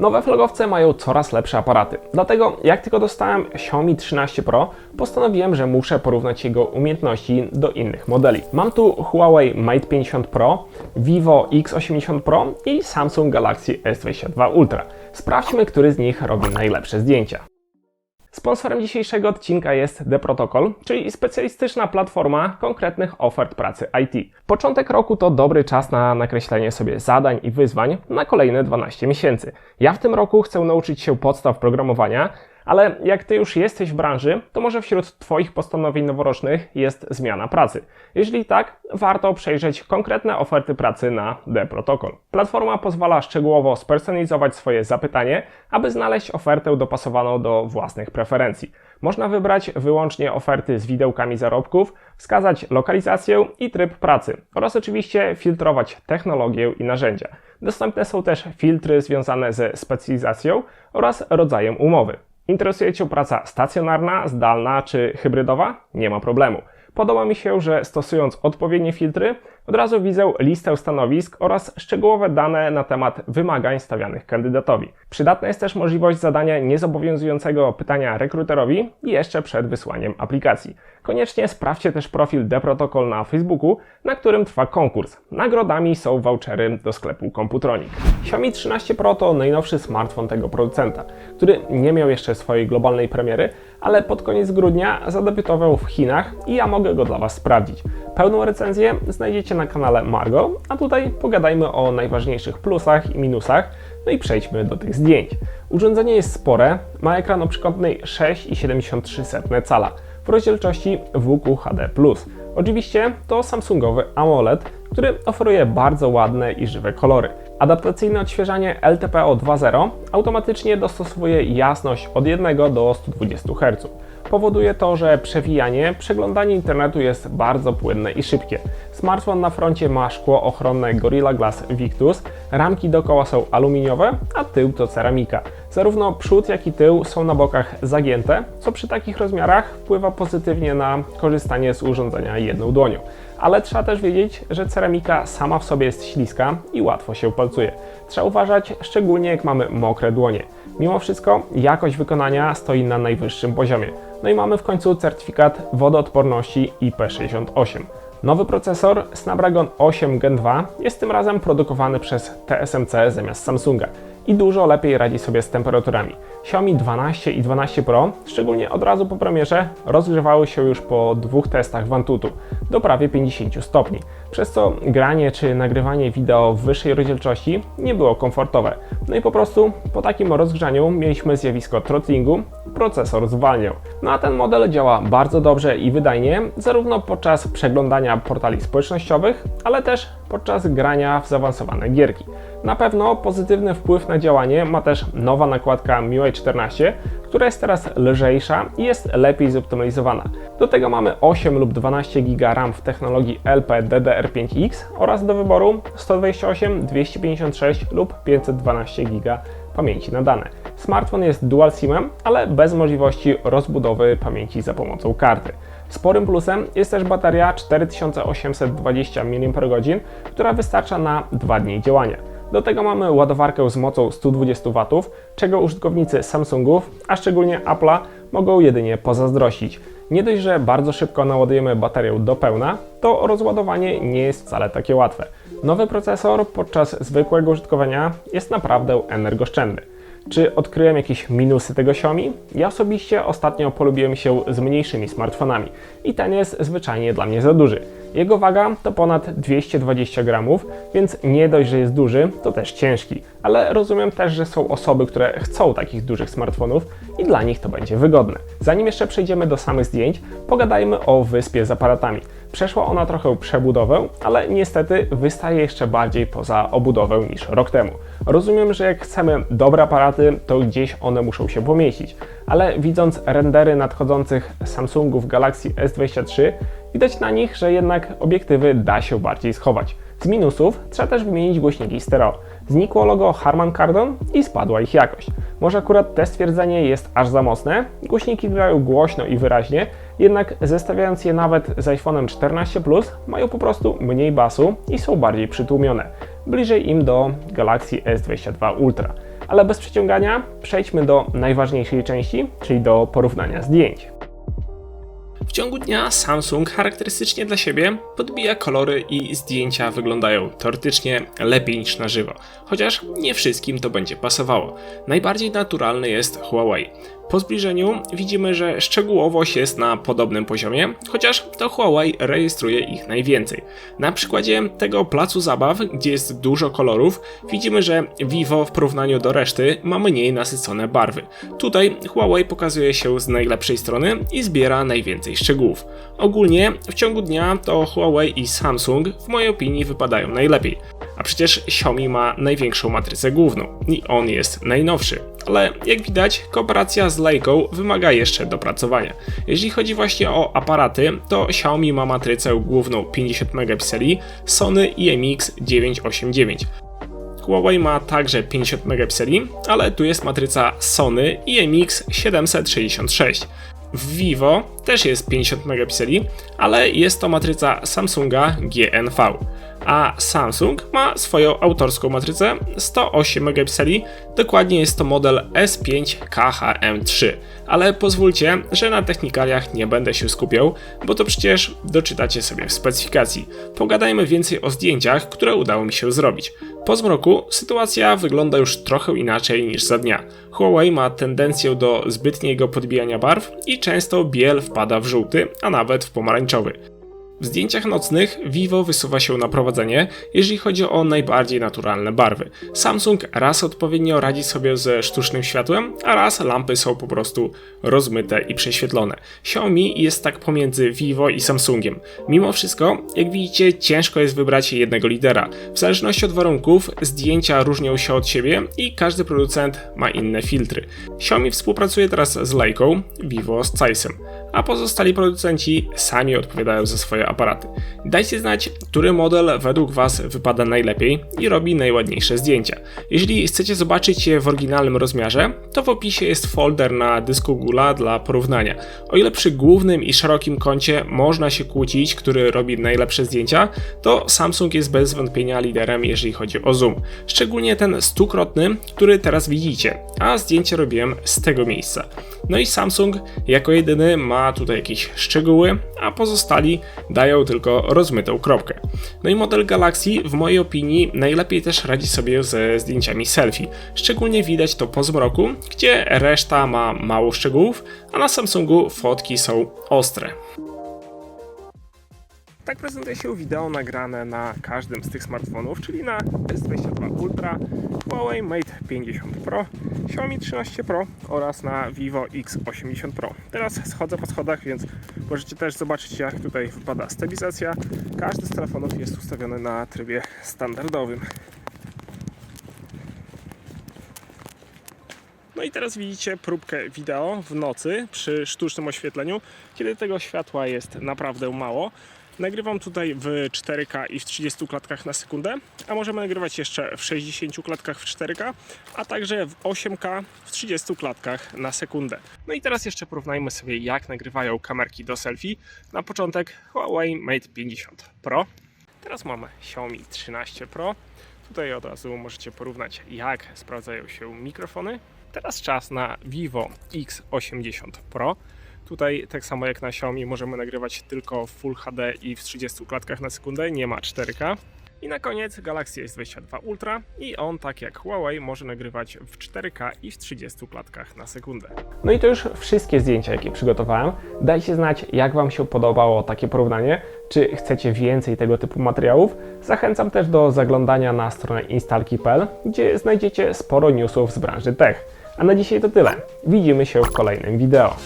Nowe flagowce mają coraz lepsze aparaty. Dlatego, jak tylko dostałem Xiaomi 13 Pro, postanowiłem, że muszę porównać jego umiejętności do innych modeli. Mam tu Huawei Mate 50 Pro, Vivo X80 Pro i Samsung Galaxy S22 Ultra. Sprawdźmy, który z nich robi najlepsze zdjęcia. Sponsorem dzisiejszego odcinka jest The Protocol, czyli specjalistyczna platforma konkretnych ofert pracy IT. Początek roku to dobry czas na nakreślenie sobie zadań i wyzwań na kolejne 12 miesięcy. Ja w tym roku chcę nauczyć się podstaw programowania, ale jak Ty już jesteś w branży, to może wśród Twoich postanowień noworocznych jest zmiana pracy. Jeśli tak, warto przejrzeć konkretne oferty pracy na The Protocol. Platforma pozwala szczegółowo spersonalizować swoje zapytanie, aby znaleźć ofertę dopasowaną do własnych preferencji. Można wybrać wyłącznie oferty z widełkami zarobków, wskazać lokalizację i tryb pracy oraz oczywiście filtrować technologię i narzędzia. Dostępne są też filtry związane ze specjalizacją oraz rodzajem umowy. Interesuje Cię praca stacjonarna, zdalna czy hybrydowa? Nie ma problemu. Podoba mi się, że stosując odpowiednie filtry, od razu widzę listę stanowisk oraz szczegółowe dane na temat wymagań stawianych kandydatowi. Przydatna jest też możliwość zadania niezobowiązującego pytania rekruterowi jeszcze przed wysłaniem aplikacji. Koniecznie sprawdźcie też profil The Protocol na Facebooku, na którym trwa konkurs. Nagrodami są vouchery do sklepu Computronic. Xiaomi 13 Pro to najnowszy smartfon tego producenta, który nie miał jeszcze swojej globalnej premiery, ale pod koniec grudnia zadebiutował w Chinach i ja mogę go dla Was sprawdzić. Pełną recenzję znajdziecie na kanale Margo, a tutaj pogadajmy o najważniejszych plusach i minusach, no i przejdźmy do tych zdjęć. Urządzenie jest spore, ma ekran o przekątnej 6,73 cala w rozdzielczości WQHD+. Oczywiście to Samsungowy AMOLED, który oferuje bardzo ładne i żywe kolory. Adaptacyjne odświeżanie LTPO 2.0 automatycznie dostosowuje jasność od 1 do 120 Hz. Powoduje to, że przewijanie, przeglądanie internetu jest bardzo płynne i szybkie. Smartfon na froncie ma szkło ochronne Gorilla Glass Victus, ramki dookoła są aluminiowe, a tył to ceramika. Zarówno przód, jak i tył są na bokach zagięte, co przy takich rozmiarach wpływa pozytywnie na korzystanie z urządzenia jedną dłonią. Ale trzeba też wiedzieć, że ceramika sama w sobie jest śliska i łatwo się palcuje. Trzeba uważać, szczególnie jak mamy mokre dłonie. Mimo wszystko jakość wykonania stoi na najwyższym poziomie. No i mamy w końcu certyfikat wodoodporności IP68. Nowy procesor Snapdragon 8 Gen 2 jest tym razem produkowany przez TSMC zamiast Samsunga i dużo lepiej radzi sobie z temperaturami. Xiaomi 12 i 12 Pro, szczególnie od razu po premierze, rozgrzewały się już po dwóch testach w Antutu do prawie 50 stopni, przez co granie czy nagrywanie wideo w wyższej rozdzielczości nie było komfortowe. No i po prostu po takim rozgrzaniu mieliśmy zjawisko throttlingu, procesor zwalniał. No a ten model działa bardzo dobrze i wydajnie, zarówno podczas przeglądania portali społecznościowych, ale też podczas grania w zaawansowane gierki. Na pewno pozytywny wpływ na działanie ma też nowa nakładka MIUI 14, która jest teraz lżejsza i jest lepiej zoptymalizowana. Do tego mamy 8 lub 12 GB RAM w technologii LPDDR5X oraz do wyboru 128, 256 lub 512 GB pamięci na dane. Smartfon jest dual SIM-em, ale bez możliwości rozbudowy pamięci za pomocą karty. Sporym plusem jest też bateria 4820 mAh, która wystarcza na 2 dni działania. Do tego mamy ładowarkę z mocą 120 W, czego użytkownicy Samsungów, a szczególnie Apple'a, mogą jedynie pozazdrościć. Nie dość, że bardzo szybko naładujemy baterię do pełna, to rozładowanie nie jest wcale takie łatwe. Nowy procesor podczas zwykłego użytkowania jest naprawdę energooszczędny. Czy odkryłem jakieś minusy tego Xiaomi? Ja osobiście ostatnio polubiłem się z mniejszymi smartfonami i ten jest zwyczajnie dla mnie za duży. Jego waga to ponad 220 gramów, więc nie dość, że jest duży, to też ciężki. Ale rozumiem też, że są osoby, które chcą takich dużych smartfonów i dla nich to będzie wygodne. Zanim jeszcze przejdziemy do samych zdjęć, pogadajmy o wyspie z aparatami. Przeszła ona trochę przebudowę, ale niestety wystaje jeszcze bardziej poza obudowę niż rok temu. Rozumiem, że jak chcemy dobre aparaty, to gdzieś one muszą się pomieścić, ale widząc rendery nadchodzących Samsungów Galaxy S23, widać na nich, że jednak obiektywy da się bardziej schować. Z minusów trzeba też wymienić głośniki stereo. Znikło logo Harman Kardon i spadła ich jakość. Może akurat te stwierdzenie jest aż za mocne, głośniki grają głośno i wyraźnie, jednak zestawiając je nawet z iPhone'em 14 Plus, mają po prostu mniej basu i są bardziej przytłumione, bliżej im do Galaxy S22 Ultra. Ale bez przeciągania przejdźmy do najważniejszej części, czyli do porównania zdjęć. W ciągu dnia Samsung charakterystycznie dla siebie podbija kolory i zdjęcia wyglądają teoretycznie lepiej niż na żywo, chociaż nie wszystkim to będzie pasowało. Najbardziej naturalny jest Huawei. Po zbliżeniu widzimy, że szczegółowość jest na podobnym poziomie, chociaż to Huawei rejestruje ich najwięcej. Na przykładzie tego placu zabaw, gdzie jest dużo kolorów, widzimy, że Vivo w porównaniu do reszty ma mniej nasycone barwy. Tutaj Huawei pokazuje się z najlepszej strony i zbiera najwięcej szczegółów. Ogólnie w ciągu dnia to Huawei i Samsung w mojej opinii wypadają najlepiej. A przecież Xiaomi ma największą matrycę główną i on jest najnowszy. Ale jak widać, kooperacja z Leica wymaga jeszcze dopracowania. Jeśli chodzi właśnie o aparaty, to Xiaomi ma matrycę główną 50 megapikseli, Sony IMX 989. Huawei ma także 50 megapikseli, ale tu jest matryca Sony IMX 766. W Vivo też jest 50 megapikseli, ale jest to matryca Samsunga GNV. A Samsung ma swoją autorską matrycę 108 megapikseli, dokładnie jest to model S5 KHM3. Ale pozwólcie, że na technikaliach nie będę się skupiał, bo to przecież doczytacie sobie w specyfikacji. Pogadajmy więcej o zdjęciach, które udało mi się zrobić. Po zmroku sytuacja wygląda już trochę inaczej niż za dnia. Huawei ma tendencję do zbytniego podbijania barw i często biel wpada w żółty, a nawet w pomarańczowy. W zdjęciach nocnych Vivo wysuwa się na prowadzenie, jeżeli chodzi o najbardziej naturalne barwy. Samsung raz odpowiednio radzi sobie ze sztucznym światłem, a raz lampy są po prostu rozmyte i prześwietlone. Xiaomi jest tak pomiędzy Vivo i Samsungiem. Mimo wszystko, jak widzicie, ciężko jest wybrać jednego lidera. W zależności od warunków, zdjęcia różnią się od siebie i każdy producent ma inne filtry. Xiaomi współpracuje teraz z Leiką, Vivo z Zeissem a pozostali producenci sami odpowiadają za swoje aparaty. Dajcie znać, który model według Was wypada najlepiej i robi najładniejsze zdjęcia. Jeśli chcecie zobaczyć je w oryginalnym rozmiarze, to w opisie jest folder na dysku Gula dla porównania. O ile przy głównym i szerokim kącie można się kłócić, który robi najlepsze zdjęcia, to Samsung jest bez wątpienia liderem, jeżeli chodzi o zoom. Szczególnie ten stukrotny, który teraz widzicie, a zdjęcie robiłem z tego miejsca. No i Samsung jako jedyny ma tutaj jakieś szczegóły, a pozostali dają tylko rozmytą kropkę. No i model Galaxy w mojej opinii najlepiej też radzi sobie ze zdjęciami selfie. Szczególnie widać to po zmroku, gdzie reszta ma mało szczegółów, a na Samsungu fotki są ostre. Tak prezentuje się wideo nagrane na każdym z tych smartfonów, czyli na S22 Ultra, Huawei Mate 50 Pro, Xiaomi 13 Pro oraz na Vivo X80 Pro. Teraz schodzę po schodach, więc możecie też zobaczyć jak tutaj wypada stabilizacja. Każdy z telefonów jest ustawiony na trybie standardowym. No i teraz widzicie próbkę wideo w nocy przy sztucznym oświetleniu, kiedy tego światła jest naprawdę mało. Nagrywam tutaj w 4K i w 30 klatkach na sekundę, a możemy nagrywać jeszcze w 60 klatkach w 4K, a także w 8K w 30 klatkach na sekundę. No i teraz jeszcze porównajmy sobie jak nagrywają kamerki do selfie. Na początek Huawei Mate 50 Pro. Teraz mamy Xiaomi 13 Pro. Tutaj od razu możecie porównać jak sprawdzają się mikrofony. Teraz czas na Vivo X80 Pro. Tutaj tak samo jak na Xiaomi możemy nagrywać tylko w Full HD i w 30 klatkach na sekundę, nie ma 4K. I na koniec Galaxy S22 Ultra i on tak jak Huawei może nagrywać w 4K i w 30 klatkach na sekundę. No i to już wszystkie zdjęcia jakie przygotowałem. Dajcie znać jak Wam się podobało takie porównanie, czy chcecie więcej tego typu materiałów. Zachęcam też do zaglądania na stronę instalki.pl, gdzie znajdziecie sporo newsów z branży tech. A na dzisiaj to tyle. Widzimy się w kolejnym wideo.